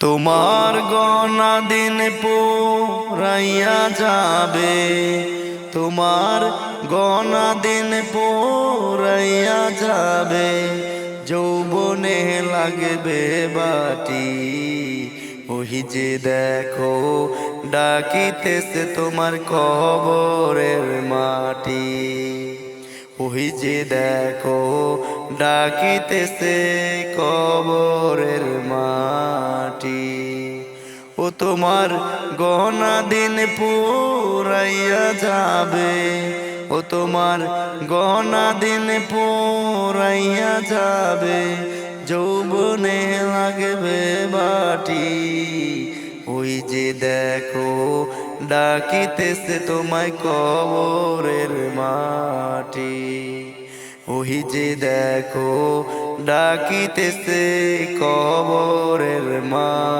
তোমার গনা দিন পুরাইয়া যাবে। তোমার গনা দিন পুরাইয়া যাবে। যৌবনে লাগবে বাটি। ওহি যে দেখো, ডাকিতেছে তোমার কবরের মাটি। ওই যে দেখো, ডাকিতেছে কবরের মাটি তোমার গহনা দিন পুরাইয়া যাবে। ও তোমার গহনা দিন পুরাইয়া যাবে। যৌবনে লাগবে বাটি। ওই যে দেখো, ডাকিতেছে তোমায় কবরের মাটি। ওই যে দেখো, ডাকিতেছে কবরের মাটি।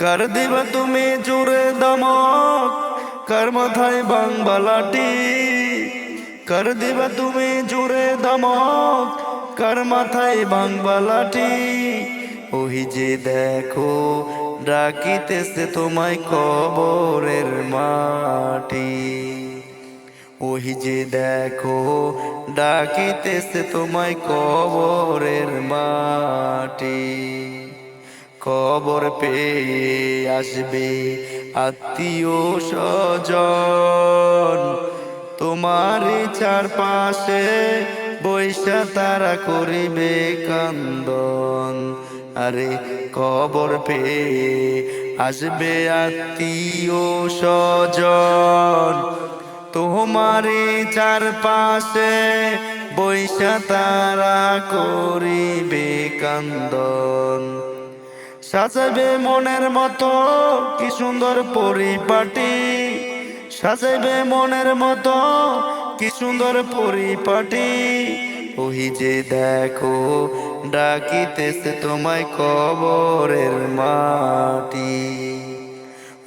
কার দিবা তুমি জোরে দমক কার মাথায় বাংবালাটি কার দিবা তুমি জোরে দমক কার মাথায় বাংবালাটি ওই যে দেখো ডাকিতেছে তোমায় কবরের মাটি ওই যে দেখো ডাকিতেছে তোমায় কবরের মাটি খবর পেয়ে আসবে আত্মীয় স্বজন। তোমার চারপাশে বৈশা তারা করিবে কান্দন। আরে খবর পেয়ে আসবে আত্মীয় স্বজন। তোমারে চারপাশে বৈশা তারা করিবে কান্দন। সাজাবে মনের মতো, কি সুন্দর পরিপাটি। সাজাবে মনের মতো, কি সুন্দর পরিপাটি। ওই যে দেখো, ডাকিতেছে তোমায় কবরের মাটি।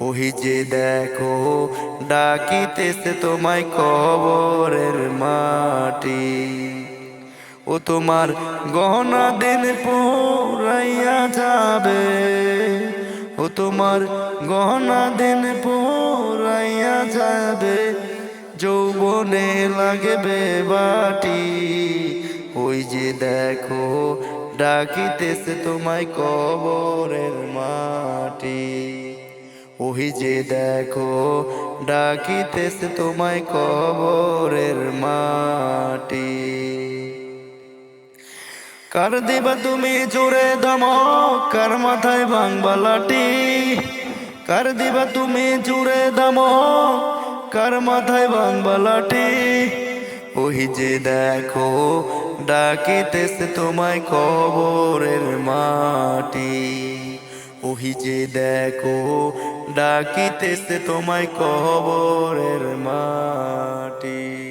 ওই যে দেখো, ডাকিতেছে তোমায় কবরের মাটি। ও তোমার গহনা দিন পুরাইয়া যাবে। ও তোমার গহনা দিন পুরাইয়া যাবে। যৌবনে লাগবে বাটি। ওই যে দেখো, ডাকিতেছে তোমায় কবরের মাটি। ওই যে দেখো, ডাকিতেছে তোমায় কবরের মাটি। কার দিবা তুমি জোরে দমক? কার মাথায় বাংবালাটি কার দিবা তুমি জোরে দমক? কার মাথায় বাংবালাটি ওই যে দেখো, ডাকিতেছে তোমায় কবরের মাটি। ওই যে দেখো, ডাকিতেছে তোমায় কবরের মাটি।